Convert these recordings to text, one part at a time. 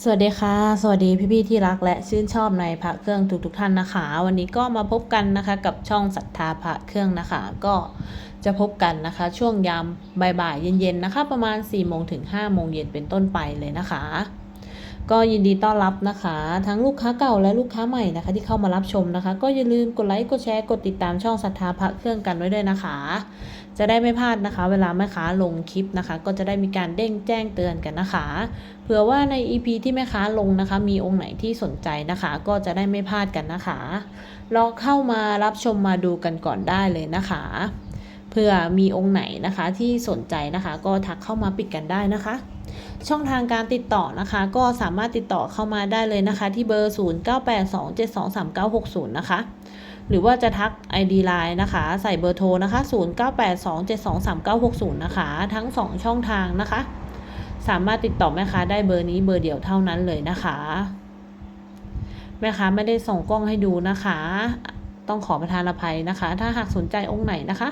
สวัสดีค่ะ สวัสดีพี่ๆที่รักและชื่นชอบในพระเครื่องทุกๆท่านนะคะ วันนี้ก็มาพบกันนะคะกับช่องศรัทธาพระเครื่องนะคะ ก็จะพบกันนะคะ ช่วงยามบ่ายๆเย็นๆนะคะ ประมาณ4โมงถึง5โมงเย็นเป็นต้นไปเลยนะคะ ก็ยินดีต้อนรับนะคะ ทั้งลูกค้าเก่าและลูกค้าใหม่นะคะ ที่เข้ามารับชมนะคะ ก็อย่าลืมกดไลค์กดแชร์กดติดตามช่องศรัทธาพระเครื่องกันไว้ด้วยนะคะ จะได้ไม่พลาดนะคะ เวลาแม่ค้าลงคลิปนะคะ ก็จะได้มีการเด้งแจ้งเตือนกันนะคะ เผื่อว่าใน EP ที่แม่ค้าลงนะคะ มีองค์ไหนที่สนใจนะคะ ก็จะได้ไม่พลาดกันนะคะลองเข้ามารับชมมาดูกันก่อนได้เลยนะคะเผื่อมีองค์ไหนนะคะที่สนใจนะคะ ก็ทักเข้ามาปิดกันได้นะคะ ช่องทางการติดต่อนะคะ ก็สามารถติดต่อเข้ามาได้เลยนะคะ ที่เบอร์ 0982723960 นะคะ หรือว่าจะทัก ID Line นะคะ ใส่เบอร์โทรนะคะ 0982723960 นะคะ ทั้ง 2 ช่องทางนะคะ สามารถติดต่อแม่ค้าได้เบอร์นี้เบอร์เดียวเท่านั้นเลยนะคะ แม่ค้าไม่ได้ส่งกล้องให้ดูนะคะ ต้องขอประทานอภัยนะคะ ถ้าหากสนใจองค์ไหนนะคะ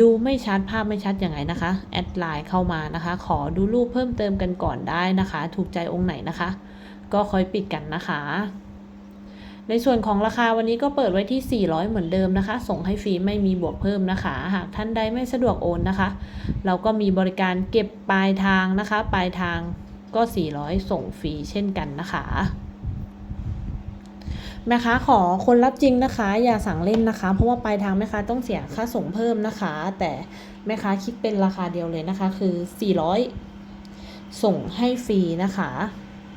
ดูไม่ชัดภาพไม่ชัดยังไงนะคะ แอดไลน์เข้ามานะคะ ขอดูรูปเพิ่มเติมกันก่อนได้นะคะ ถูกใจองค์ไหนนะคะ ก็ค่อยปิดกันนะคะ ในส่วนของราคาวันนี้ก็เปิดไว้ที่ 400 เหมือนเดิมนะคะ ส่งให้ฟรีไม่มีบวกเพิ่มนะคะ หากท่านใดไม่สะดวกโอนนะคะ เราก็มีบริการเก็บปลายทางนะคะ ปลายทางก็ 400 ส่งฟรีเช่นกันนะคะแม่ค้าขอคนรับจริงนะคะ อย่าสั่งเล่นนะคะ เพราะว่าปลายทางแม่ค้าต้องเสียค่าส่งเพิ่มนะคะ แต่แม่ค้าคิดเป็นราคาเดียวเลยนะคะ คือ 400 ส่งให้ฟรีนะคะ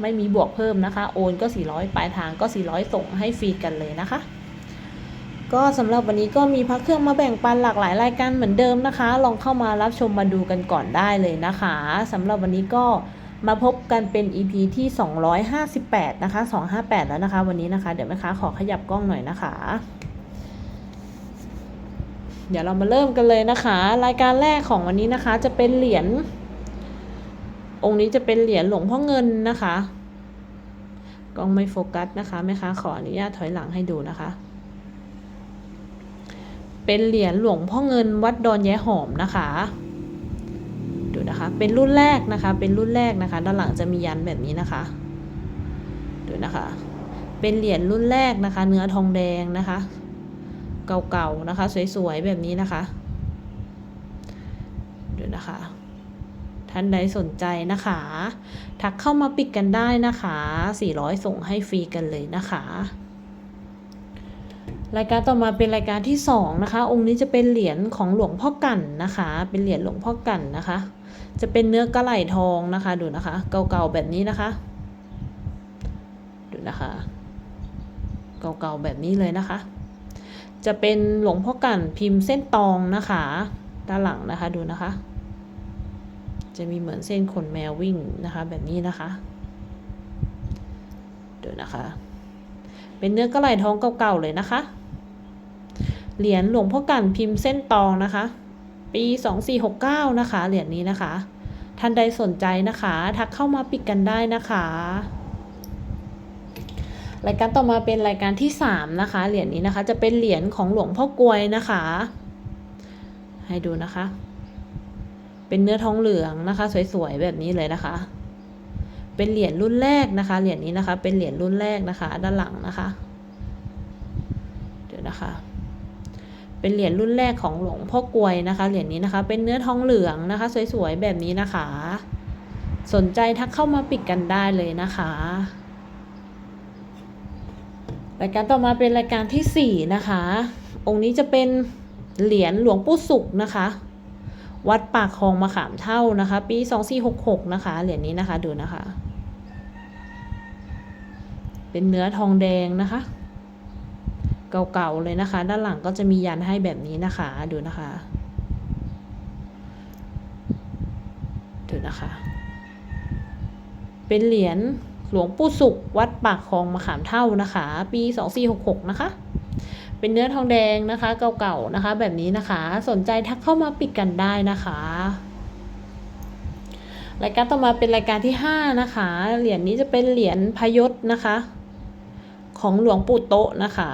ไม่มีบวกเพิ่มนะคะ โอนก็ 400 ปลายทางก็ 400 ส่งให้ฟรีกันเลยนะคะ ก็สำหรับวันนี้ก็มีพักเครื่องมาแบ่งปันหลากหลายรายการเหมือนเดิมนะคะ ลองเข้ามารับชมมาดูกันก่อนได้เลยนะคะสำหรับวันนี้ก็มาพบกันเป็น EP ที่ 258 นะคะ 258 แล้วนะคะ วันนี้นะคะ เดี๋ยวแม่ค้าขอขยับกล้องหน่อยนะคะ เดี๋ยวเรามาเริ่มกันเลยนะคะ รายการแรกของวันนี้นะคะ จะเป็นเหรียญ องค์นี้จะเป็นเหรียญหลวงพ่อเงินนะคะกล้องไม่โฟกัสนะคะแม่ค้าขออนุญาตถอยหลังให้ดูนะคะ เป็นเหรียญหลวงพ่อเงินวัดดอนแย้หอมนะคะ ดูนะคะ เป็นรุ่นแรกนะคะ เป็นรุ่นแรกนะคะ ด้านหลังจะมียันแบบนี้นะคะ ดูนะคะ เป็นเหรียญรุ่นแรกนะคะ เนื้อทองแดงนะคะ เก่าๆนะคะ สวยๆแบบนี้นะคะ ดูนะคะ ท่านใดสนใจนะคะ ทักเข้ามาปิดกันได้นะคะ 400 ส่งให้ฟรีกันเลยนะคะรายการต่อมาเป็นรายการที่สองนะคะ องค์นี้จะเป็นเหรียญของหลวงพ่อกั่นนะคะ เป็นเหรียญหลวงพ่อกั่นนะคะ จะเป็นเนื้อกระไหลทองนะคะ ดูนะคะ เก่าๆแบบนี้นะคะ ดูนะคะ เก่าๆแบบนี้เลยนะคะ จะเป็นหลวงพ่อกั่นพิมพ์เส้นตองนะคะ ด้านหลังนะคะ ดูนะคะ จะมีเหมือนเส้นขนแมววิ่งนะคะ แบบนี้นะคะดูนะคะ เป็นเนื้อกระไหล่ทองเก่าๆเลยนะคะ เหรียญหลวงพ่อกันพิมพ์เส้นตองนะคะ ปี 2469 นะคะ เหรียญนี้นะคะ ท่านใดสนใจนะคะ ทักเข้ามาปิดกันได้นะคะรายการต่อมาเป็นรายการที่ 3 นะคะ เหรียญนี้นะคะ จะเป็นเหรียญของหลวงพ่อกลวยนะคะ ให้ดูนะคะ เป็นเนื้อทองเหลืองนะคะ สวยๆแบบนี้เลยนะคะ เป็นเหรียญรุ่นแรกนะคะ เหรียญนี้นะคะ เป็นเหรียญรุ่นแรกนะคะ ด้านหลังนะคะ เดี๋ยวนะคะ เป็นเหรียญรุ่นแรกของหลวงพ่อกลวยนะคะ เหรียญนี้นะคะ เป็นเนื้อทองเหลืองนะคะ สวยๆแบบนี้นะคะ สนใจทักเข้ามาปิดกันได้เลยนะคะรายการต่อมาเป็นรายการที่สี่นะคะ องค์นี้จะเป็นเหรียญหลวงปู่สุขนะคะ วัดปากคลองมะขามเท่านะคะ ปี2466นะคะเหรียญนี้นะคะดูนะคะ เป็นเนื้อทองแดงนะคะ เก่าๆเลยนะคะ ด้านหลังก็จะมียันให้แบบนี้นะคะดูนะคะดูนะคะ เป็นเหรียญหลวงปู่สุขวัดปากคลองมะขามเท่านะคะ ปี 2466 นะคะ เป็นเนื้อทองแดงนะคะ เก่าๆนะคะ แบบนี้นะคะ สนใจทักเข้ามาปิดกันได้นะคะรายการต่อมาเป็นรายการที่ห้านะคะ เหรียญนี้จะเป็นเหรียญพยศนะคะ ของหลวงปู่โตะนะคะ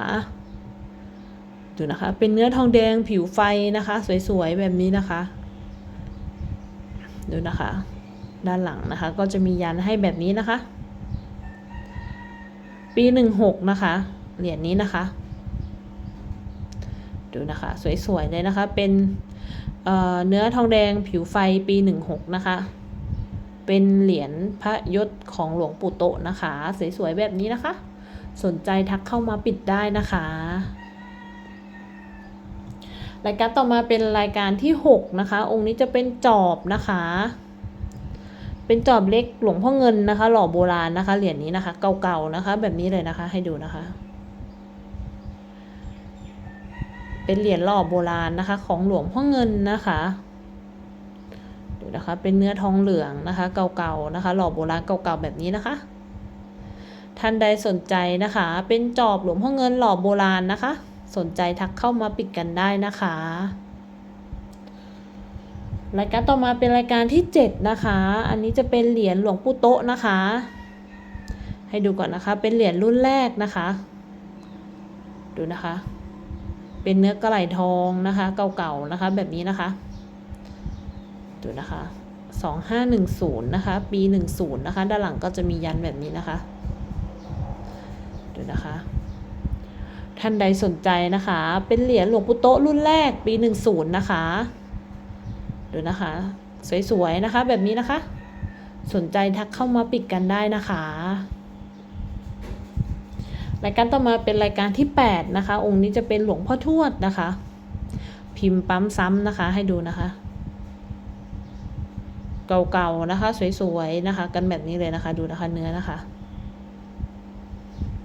ดูนะคะ เป็นเนื้อทองแดงผิวไฟนะคะ สวยๆ แบบนี้นะคะ ดูนะคะ ด้านหลังนะคะ ก็จะมียันให้แบบนี้นะคะ ปีหนึ่งหกนะคะ เหรียญนี้นะคะ ดูนะคะ สวยๆเลยนะคะ เป็นเเนื้อทองแดงผิวไฟปีหนึ่งหกนะคะ เป็นเหรียญพระยศของหลวงปู่โตนะคะ สวยๆแบบนี้นะคะ สนใจทักเข้ามาปิดได้นะคะรายการต่อมาเป็นรายการที่ 6 นะคะ องค์นี้จะเป็นจอบนะคะ เป็นจอบเล็กหลวงพ่อเงินนะคะ หล่อโบราณนะคะ เหรียญนี้นะคะ เก่าๆนะคะ แบบนี้เลยนะคะ ให้ดูนะคะ เป็นเหรียญหล่อโบราณนะคะ ของหลวงพ่อเงินนะคะดูนะคะเป็นเนื้อทองเหลืองนะคะ เก่าๆนะคะ หล่อโบราณเก่าๆแบบนี้นะคะท่านใดสนใจนะคะ เป็นจอบหลวงพ่อเงินหล่อโบราณนะคะ สนใจทักเข้ามาปิดกันได้นะคะ รายการต่อมาเป็นรายการที่ 7 นะคะ อันนี้จะเป็นเหรียญหลวงปู่โตะนะคะ ให้ดูก่อนนะคะ เป็นเหรียญรุ่นแรกนะคะ ดูนะคะ เป็นเนื้อกระไหลทองนะคะ เก่าๆนะคะ แบบนี้นะคะดูนะคะสองห้าหนึ่งศูนย์นะคะ ปีหนึ่งศูนย์นะคะ ด้านหลังก็จะมียันแบบนี้นะคะดูนะคะ ท่านใดสนใจนะคะ เป็นเหรียญหลวงปู่โตรุ่นแรกปีหนึ่งศูนย์นะคะดูนะคะ สวยๆนะคะ แบบนี้นะคะ สนใจทักเข้ามาปิดกันได้นะคะ รายการต่อมาเป็นรายการที่ 8 นะคะ องค์นี้จะเป็นหลวงพ่อทวดนะคะ พิมพ์ปั๊มซ้ำนะคะ ให้ดูนะคะ เก่าๆนะคะ สวยๆนะคะ กันแบบนี้เลยนะคะ ดูนะคะเนื้อนะคะ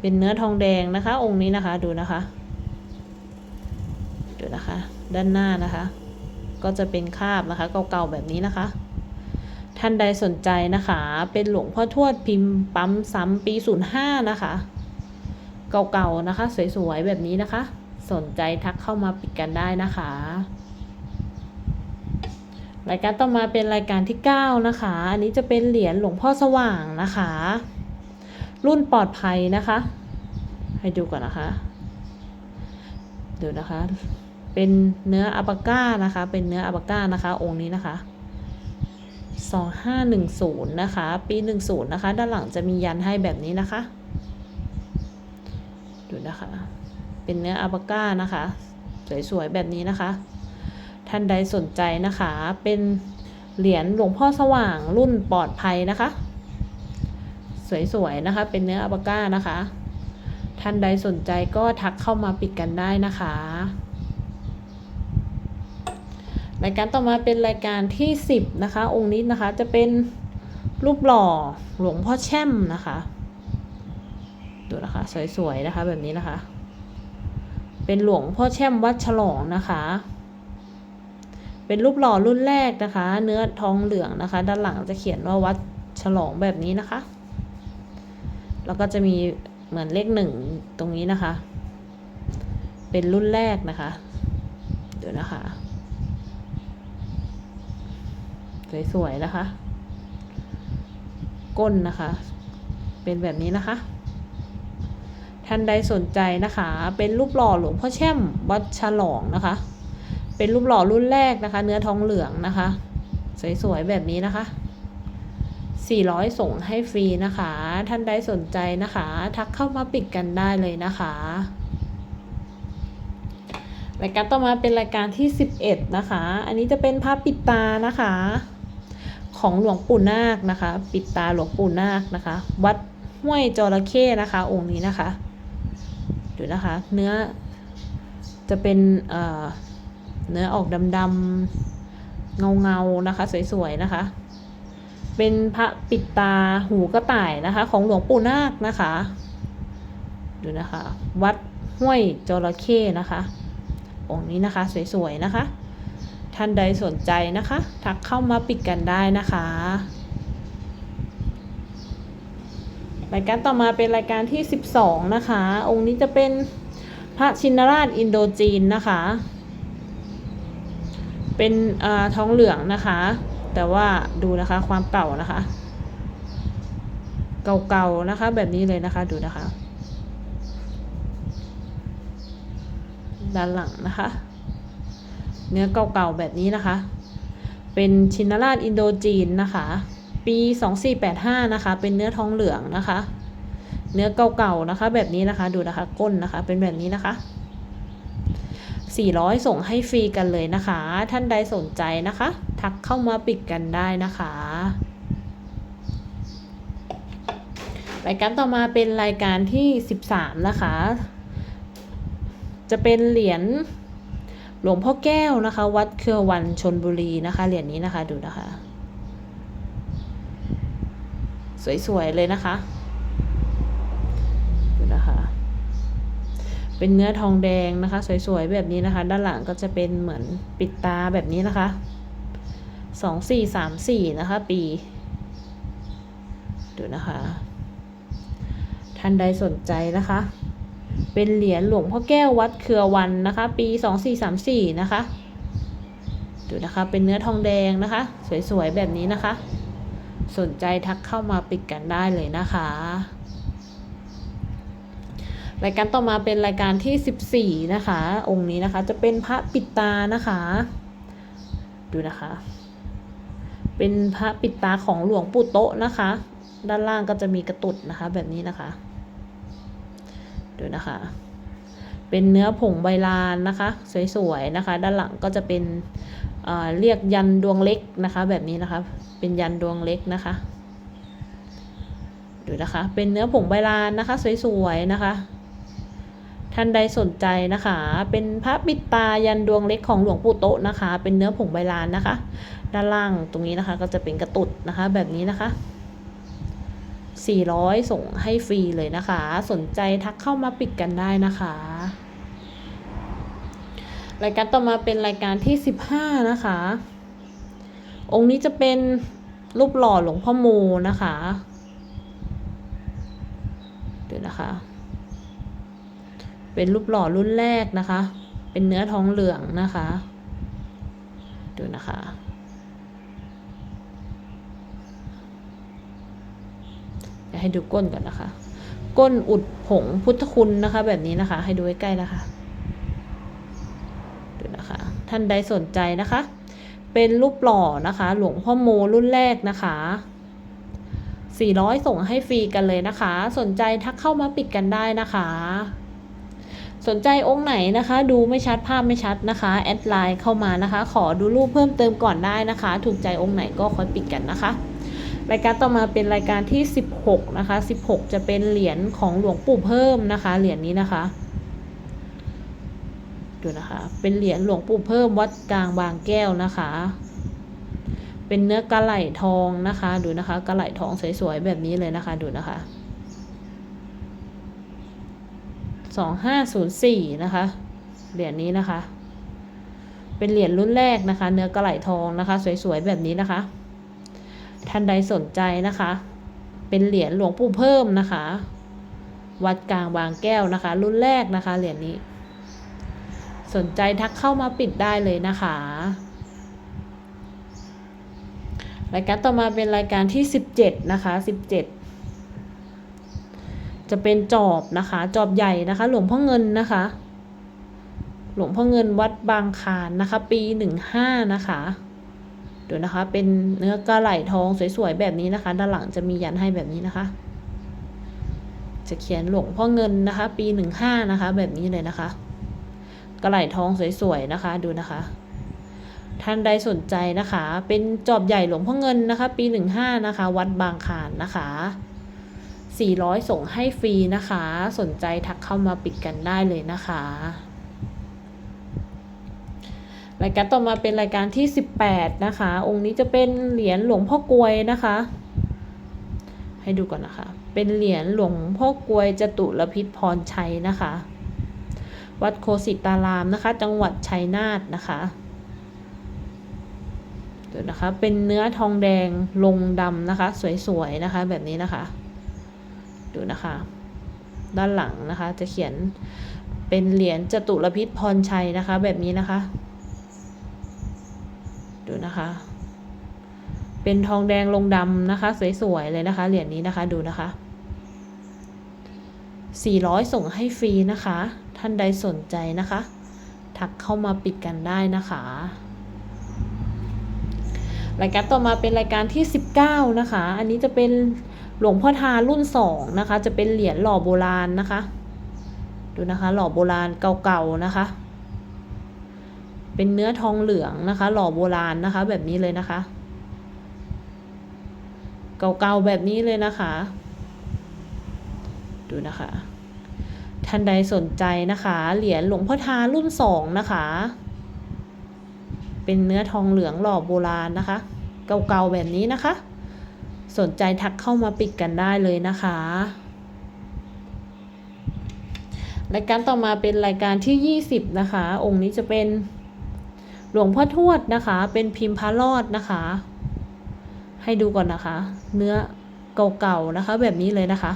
เป็นเนื้อทองแดงนะคะ องค์นี้นะคะ ดูนะคะ ดูนะคะ ด้านหน้านะคะ ก็จะเป็นคาบนะคะ เก่าๆแบบนี้นะคะท่านใดสนใจนะคะ เป็นหลวงพ่อทวดพิมพ์ปั๊มซ้ำปี 05 นะคะ เก่าๆนะคะ สวยๆแบบนี้นะคะ สนใจทักเข้ามาปิดกันได้นะคะ รายการต่อมาเป็นรายการที่ 9 นะคะ อันนี้จะเป็นเหรียญหลวงพ่อสว่างนะคะ รุ่นปลอดภัยนะคะ ให้ดูก่อนนะคะดูนะคะ เป็นเนื้ออัปาก้านะคะ เป็นเนื้ออัปาก้านะคะ องค์นี้นะคะสองห้าหนึ่งศูนย์นะคะ ปีหนึ่งศูนย์นะคะ ด้านหลังจะมียันให้แบบนี้นะคะ ดูนะคะ เป็นเนื้ออัปาก้านะคะ สวยๆแบบนี้นะคะ ท่านใดสนใจนะคะ เป็นเหรียญหลวงพ่อสว่างรุ่นปลอดภัยนะคะ สวยๆนะคะ เป็นเนื้ออัปาก้านะคะ ท่านใดสนใจก็ทักเข้ามาปิดกันได้นะคะรายการต่อมาเป็นรายการที่ 10 นะคะ องค์นี้นะคะจะเป็นรูปหล่อหลวงพ่อแช่มนะคะ ดูนะคะ สวยๆนะคะ แบบนี้นะคะ เป็นหลวงพ่อแช่มวัดฉลองนะคะ เป็นรูปหล่อรุ่นแรกนะคะ เนื้อทองเหลืองนะคะ ด้านหลังจะเขียนว่าวัดฉลองแบบนี้นะคะ แล้วก็จะมีเหมือนเลขหนึ่งตรงนี้นะคะ เป็นรุ่นแรกนะคะเดี๋ยวนะคะ สวยๆนะคะ ก้นนะคะ เป็นแบบนี้นะคะ ท่านใดสนใจนะคะ เป็นรูปหล่อหลวงพ่อแช่มวัดฉลองนะคะ เป็นรูปหล่อรุ่นแรกนะคะ เนื้อทองเหลืองนะคะ สวยๆแบบนี้นะคะ 400 ส่งให้ฟรีนะคะ ท่านใดสนใจนะคะ ทักเข้ามาปิดกันได้เลยนะคะรายการต่อมาเป็นรายการที่ 11 นะคะ อันนี้จะเป็นภาพปิดตานะคะ ของหลวงปู่นาคนะคะ ปิดตาหลวงปู่นาคนะคะ วัดห้วยจระเข้นะคะ องค์นี้นะคะ ดูนะคะ เนื้อจะเป็นเเนื้อออกดำๆเงาๆนะคะ สวยๆนะคะ เป็นพระปิดตาหูกระต่ายนะคะ ของหลวงปู่นาคนะคะ ดูนะคะ วัดห้วยจระเข้นะคะองค์นี้นะคะสวยๆนะคะ ท่านใดสนใจนะคะ ทักเข้ามาปิดกันได้นะคะ รายการต่อมาเป็นรายการที่ 12 นะคะ องค์นี้จะเป็นพระชินราชอินโดจีนนะคะ เป็นอทองเหลืองนะคะ แต่ว่าดูนะคะความเก่านะคะ เก่าๆนะคะแบบนี้เลยนะคะดูนะคะ ด้านหลังนะคะ เนื้อเก่าๆแบบนี้นะคะ เป็นชินราชอินโดจีนนะคะ ปี 2485 นะคะ เป็นเนื้อทองเหลืองนะคะ เนื้อเก่าๆนะคะ แบบนี้นะคะดูนะคะก้นนะคะ เป็นแบบนี้นะคะ 400 ส่งให้ฟรีกันเลยนะคะ ท่านใดสนใจนะคะ ทักเข้ามาปิดกันได้นะคะรายการต่อมาเป็นรายการที่ 13 นะคะ จะเป็นเหรียญหลวงพ่อแก้วนะคะ วัดเครือวันชนบุรีนะคะ เหรียญนี้นะคะดูนะคะ สวยๆเลยนะคะดูนะคะ เป็นเนื้อทองแดงนะคะ สวยๆแบบนี้นะคะ ด้านหลังก็จะเป็นเหมือนปิดตาแบบนี้นะคะสองสี่สามสี่นะคะ ปี ดูนะคะ ท่านใดสนใจนะคะ เป็นเหรียญหลวงพ่อแก้ววัดเครือวันนะคะ ปีสองสี่สามสี่นะคะ ดูนะคะ เป็นเนื้อทองแดงนะคะ สวยๆแบบนี้นะคะ สนใจทักเข้ามาปิดกันได้เลยนะคะ รายการต่อมาเป็นรายการที่ 14 นะคะ องค์นี้นะคะจะเป็นพระปิดตานะคะ ดูนะคะ เป็นพระปิดตาของหลวงปู่โตะนะคะ ด้านล่างก็จะมีกระตุดนะคะ แบบนี้นะคะ ดูนะคะ เป็นเนื้อผงใบลานนะคะ สวยๆนะคะ ด้านหลังก็จะเป็น เรียกยันดวงเล็กนะคะ แบบนี้นะคะ เป็นยันดวงเล็กนะคะ ดูนะคะ เป็นเนื้อผงใบลานนะคะ สวยๆนะคะ ท่านใดสนใจนะคะ เป็นพระปิดตายันดวงเล็กของหลวงปู่โตะนะคะ เป็นเนื้อผงใบลานนะคะ ด้านล่างตรงนี้นะคะ ก็จะเป็นกระตุดนะคะ แบบนี้นะคะ400 ส่งให้ฟรีเลยนะคะ สนใจทักเข้ามาปิดกันได้นะคะ รายการต่อมาเป็นรายการที่ 15 นะคะ องค์นี้จะเป็นรูปหล่อหลวงพ่อโมนะคะเดี๋ยวนะคะ เป็นรูปหล่อรุ่นแรกนะคะ เป็นเนื้อทองเหลืองนะคะดูนะคะจะให้ดูก้นก่อนนะคะ ก้นอุดผงพุทธคุณนะคะ แบบนี้นะคะ ให้ดูใใกล้ๆนะคะ นะคะ ท่านใดสนใจนะคะ เป็นรูปหล่อนะคะ หลวงพ่อโมรุ่นแรกนะคะ400 ส่งให้ฟรีกันเลยนะคะ สนใจทักเข้ามาปิดกันได้นะคะ สนใจองค์ไหนนะคะ ดูไม่ชัดภาพไม่ชัดนะคะ แอดไลน์เข้ามานะคะ ขอดูรูปเพิ่มเติมก่อนได้นะคะ ถูกใจองค์ไหนก็ค่อยปิดกันนะคะ รายการต่อมาเป็นรายการที่ 16 นะคะ 16 จะเป็นเหรียญของหลวงปู่เพิ่มนะคะ เหรียญนี้นะคะ ดูนะคะ เป็นเหรียญหลวงปู่เพิ่มวัดกลางบางแก้วนะคะ เป็นเนื้อกระไหลทองนะคะ ดูนะคะกระไหลทองสวยๆแบบนี้เลยนะคะ ดูนะคะสองห้าศูนย์สี่นะคะ เหรียญนี้นะคะ เป็นเหรียญรุ่นแรกนะคะ เนื้อกระไหลทองนะคะ สวยๆแบบนี้นะคะท่านใดสนใจนะคะ เป็นเหรียญหลวงปู่เพิ่มนะคะ วัดกลางบางแก้วนะคะ รุ่นแรกนะคะ เหรียญนี้ สนใจทักเข้ามาปิดได้เลยนะคะรายการต่อมาเป็นรายการที่ 17 นะคะ 17 จะเป็นจอบนะคะ จอบใหญ่นะคะ หลวงพ่อเงินนะคะ หลวงพ่อเงินวัดบางคานนะคะ ปีหนึ่งห้านะคะเดี๋ยวนะคะ เป็นเนื้อกระไหลทองสวยๆแบบนี้นะคะ ด้านหลังจะมียันให้แบบนี้นะคะ จะเขียนหลวงพ่อเงินนะคะ ปีหนึ่งห้านะคะ แบบนี้เลยนะคะ กระไหลทองสวยๆนะคะ ดูนะคะ ท่านใดสนใจนะคะ เป็นจอบใหญ่หลวงพ่อเงินนะคะ ปีหนึ่งห้านะคะ วัดบางคานนะคะ400 ส่งให้ฟรีนะคะ สนใจทักเข้ามาปิดกันได้เลยนะคะ รายการต่อมาเป็นรายการที่ 18 นะคะ องค์นี้จะเป็นเหรียญหลวงพ่อกลวยนะคะ ให้ดูก่อนนะคะ เป็นเหรียญหลวงพ่อกลวยจตุรพิษพรชัยนะคะ วัดโคสิตารามนะคะ จังหวัดชัยนาทนะคะดี๋ยวนะคะ เป็นเนื้อทองแดงลงดำนะคะ สวยๆนะคะ แบบนี้นะคะ ดูนะคะ ด้านหลังนะคะ จะเขียนเป็นเหรียญจตุรพิษพรชัยนะคะ แบบนี้นะคะ ดูนะคะ เป็นทองแดงลงดำนะคะ สวยๆเลยนะคะ เหรียญนี้นะคะ ดูนะคะ400 ส่งให้ฟรีนะคะ ท่านใดสนใจนะคะ ทักเข้ามาปิดกันได้นะคะ รายการต่อมาเป็นรายการที่ 19 นะคะ อันนี้จะเป็นหลวงพ่อทารุ่นสองนะคะ จะเป็นเหรียญหล่อโบราณนะคะ ดูนะคะ หล่อโบราณเก่าๆนะคะ เป็นเนื้อทองเหลืองนะคะ หล่อโบราณนะคะ แบบนี้เลยนะคะ เก่าๆแบบนี้เลยนะคะ ดูนะคะ ท่านใดสนใจนะคะ เหรียญหลวงพ่อทารุ่นสองนะคะ เป็นเนื้อทองเหลืองหล่อโบราณนะคะ เก่าๆแบบนี้นะคะ สนใจทักเข้ามาปิดกันได้เลยนะคะรายการต่อมาเป็นรายการที่ 20 นะคะ องค์นี้จะเป็นหลวงพ่อทวดนะคะ เป็นพิมพ์พระรอดนะคะ ให้ดูก่อนนะคะ เนื้อเก่าๆนะคะ แบบนี้เลยนะคะ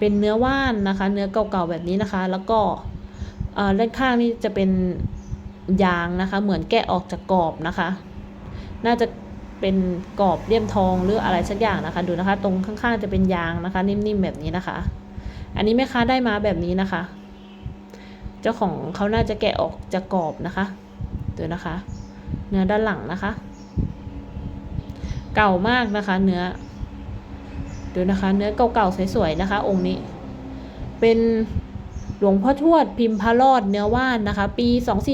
เป็นเนื้อว่านนะคะ เนื้อเก่าๆแบบนี้นะคะ แล้วก็ด้านข้างนี่จะเป็นยางนะคะ เหมือนแกะออกจากกรอบนะคะ น่าจะเป็นกรอบเลี่ยมทองหรืออะไรสักอย่างนะคะ ดูนะคะ ตรงข้างๆจะเป็นยางนะคะ นิ่มๆแบบนี้นะคะ อันนี้แม่ค้าได้มาแบบนี้นะคะ เจ้าของเขาน่าจะแกะออกจากกรอบนะคะดูนะคะ เนื้อด้านหลังนะคะ เก่ามากนะคะ เนื้อ ดูนะคะ เนื้อเก่าๆสวยๆนะคะ องค์นี้ เป็นหลวงพ่อทวดพิมพ์พระรอดเนื้อว่านนะคะ ปี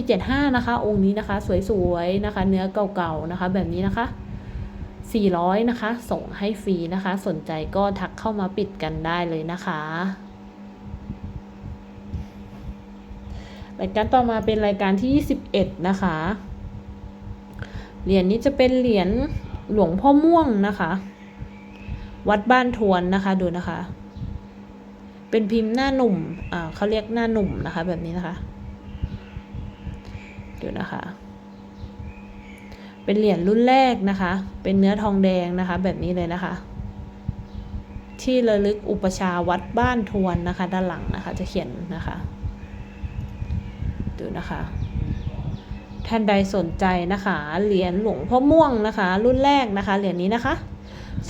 2475 นะคะ องค์นี้นะคะ สวยๆนะคะ เนื้อเก่าๆนะคะ แบบนี้นะคะ 400 นะคะ ส่งให้ฟรีนะคะ สนใจก็ทักเข้ามาปิดกันได้เลยนะคะรายการต่อมาเป็นรายการที่ 21 นะคะ เหรียญนี้จะเป็นเหรียญหลวงพ่อม่วงนะคะ วัดบ้านทวนนะคะดูนะคะ เป็นพิมพ์หน้าหนุ่มอ่าเขาเรียกหน้าหนุ่มนะคะ แบบนี้นะคะดูนะคะ เป็นเหรียญรุ่นแรกนะคะ เป็นเนื้อทองแดงนะคะ แบบนี้เลยนะคะ ที่ระลึกอุปชาวัดบ้านทวนนะคะ ด้านหลังนะคะ จะเขียนนะคะ ดูนะคะท่านใดสนใจนะคะ เหรียญหลวงพ่อม่วงนะคะ รุ่นแรกนะคะ เหรียญนี้นะคะ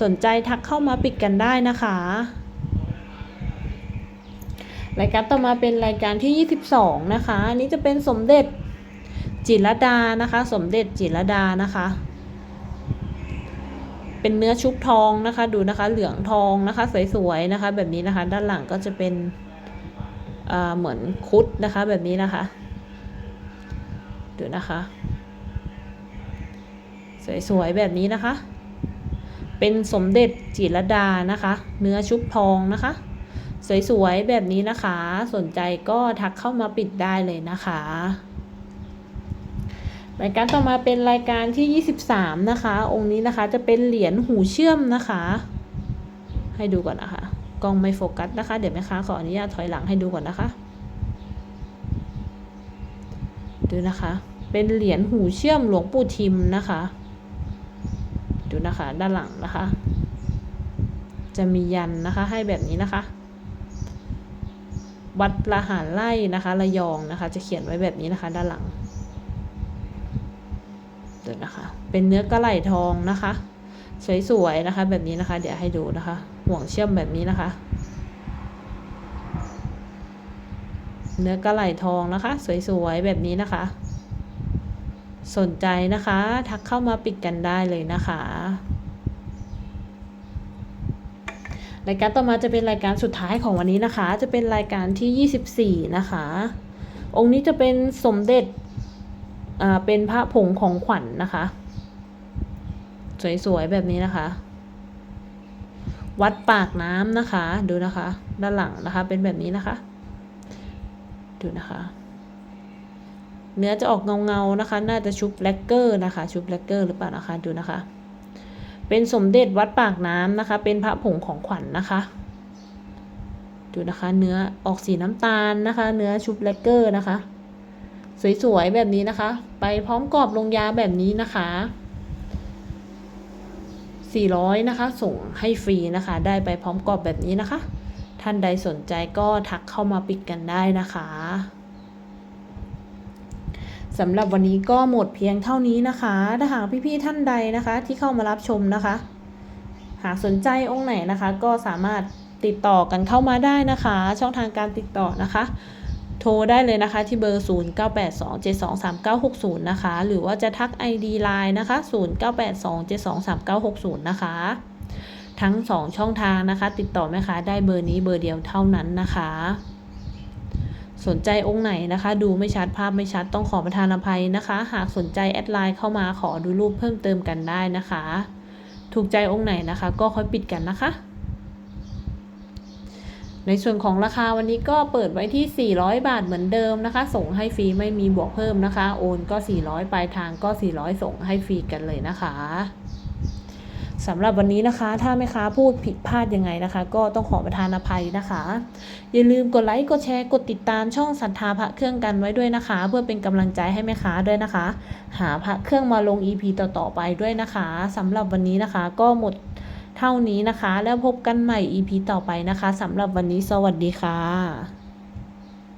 สนใจทักเข้ามาปิดกันได้นะคะ รายการต่อมาเป็นรายการที่ 22 นะคะอันนี้จะเป็นสมเด็จจิรดานะคะ สมเด็จจิรดานะคะ เป็นเนื้อชุบทองนะคะ ดูนะคะเหลืองทองนะคะ สวยๆนะคะ แบบนี้นะคะ ด้านหลังก็จะเป็นเหมือนคุดนะคะ แบบนี้นะคะ ดูนะคะ สวยๆแบบนี้นะคะ เป็นสมเด็จจิรดานะคะ เนื้อชุบทองนะคะ สวยๆ แบบนี้นะคะ สนใจก็ทักเข้ามาปิดได้เลยนะคะรายการต่อมาเป็นรายการที่ 23 นะคะ องค์นี้นะคะจะเป็นเหรียญหูเชื่อมนะคะ ให้ดูก่อนนะคะ กล้องไม่โฟกัสนะคะ เดี๋ยวแม่ค้าขออนุญาตถอยหลังให้ดูก่อนนะคะ ดูนะคะ เป็นเหรียญหูเชื่อมหลวงปู่ทิมนะคะ ดูนะคะ ด้านหลังนะคะ จะมียันนะคะ ให้แบบนี้นะคะ วัดละหารไล่นะคะ ระยองนะคะ จะเขียนไว้แบบนี้นะคะ ด้านหลังดี๋ยวนะคะ เป็นเนื้อกระไหลทองนะคะ สวยๆนะคะ แบบนี้นะคะ เดี๋ยวให้ดูนะคะ ห่วงเชื่อมแบบนี้นะคะ เนื้อกระไหลทองนะคะ สวยๆแบบนี้นะคะ สนใจนะคะ ทักเข้ามาปิดกันได้เลยนะคะรายการต่อมาจะเป็นรายการสุดท้ายของวันนี้นะคะ จะเป็นรายการที่ 24 นะคะ องค์นี้จะเป็นสมเด็จอ่าเป็นพระผงของขวัญนนะคะ สวยๆแบบนี้นะคะ วัดปากน้ำนะคะ ดูนะคะ ด้านหลังนะคะ เป็นแบบนี้นะคะ ดูนะคะ เนื้อจะออกเงาๆนะคะ น่าจะชุบแลกเกอร์นะคะ ชุบแลกเกอร์หรือเปล่านะคะ ดูนะคะ เป็นสมเด็จวัดปากน้ำนะคะ เป็นพระผงของขวัญนนะคะ ดูนะคะ เนื้อออกสีน้ำตาลนะคะ เนื้อชุบแลกเกอร์นะคะ สวยๆแบบนี้นะคะ ไปพร้อมกรอบลงยาแบบนี้นะคะ400นะคะ ส่งให้ฟรีนะคะ ได้ไปพร้อมกรอบแบบนี้นะคะ ท่านใดสนใจก็ทักเข้ามาปิดกันได้นะคะ สำหรับวันนี้ก็หมดเพียงเท่านี้นะคะ ถ้าหากพี่ๆท่านใดนะคะ ที่เข้ามารับชมนะคะ หากสนใจองค์ไหนนะคะ ก็สามารถติดต่อกันเข้ามาได้นะคะ ช่องทางการติดต่อนะคะ โทรได้เลยนะคะที่เบอร์ 0982723960 นะคะ หรือว่าจะทัก ID Line นะคะ 0982723960 นะคะ ทั้ง 2 ช่องทางนะคะ ติดต่อแม่ค้าได้เบอร์นี้เบอร์เดียวเท่านั้นนะคะ สนใจองค์ไหนนะคะ ดูไม่ชัดภาพไม่ชัดต้องขอประทานอภัยนะคะ หากสนใจแอดไลน์เข้ามาขอดูรูปเพิ่มเติมกันได้นะคะ ถูกใจองค์ไหนนะคะ ก็ค่อยปิดกันนะคะ ในส่วนของราคาวันนี้ก็เปิดไว้ที่ 400 บาทเหมือนเดิมนะคะ ส่งให้ฟรีไม่มีบวกเพิ่มนะคะ โอนก็ 400 ปลายทางก็ 400 ส่งให้ฟรีกันเลยนะคะ สำหรับวันนี้นะคะ ถ้าแม่ค้าพูดผิดพลาดยังไงนะคะ ก็ต้องขอประทานอภัยนะคะ อย่าลืมกดไลค์กดแชร์กดติดตามช่องศรัทธาพระเครื่องกันไว้ด้วยนะคะ เพื่อเป็นกำลังใจให้แม่ค้าด้วยนะคะ หาพระเครื่องมาลง EP ต่อๆไปด้วยนะคะสำหรับวันนี้นะคะ ก็หมดเท่านี้นะคะ แล้วพบกันใหม่ EP ต่อไปนะคะสำหรับวันนี้สวัสดีค่ะ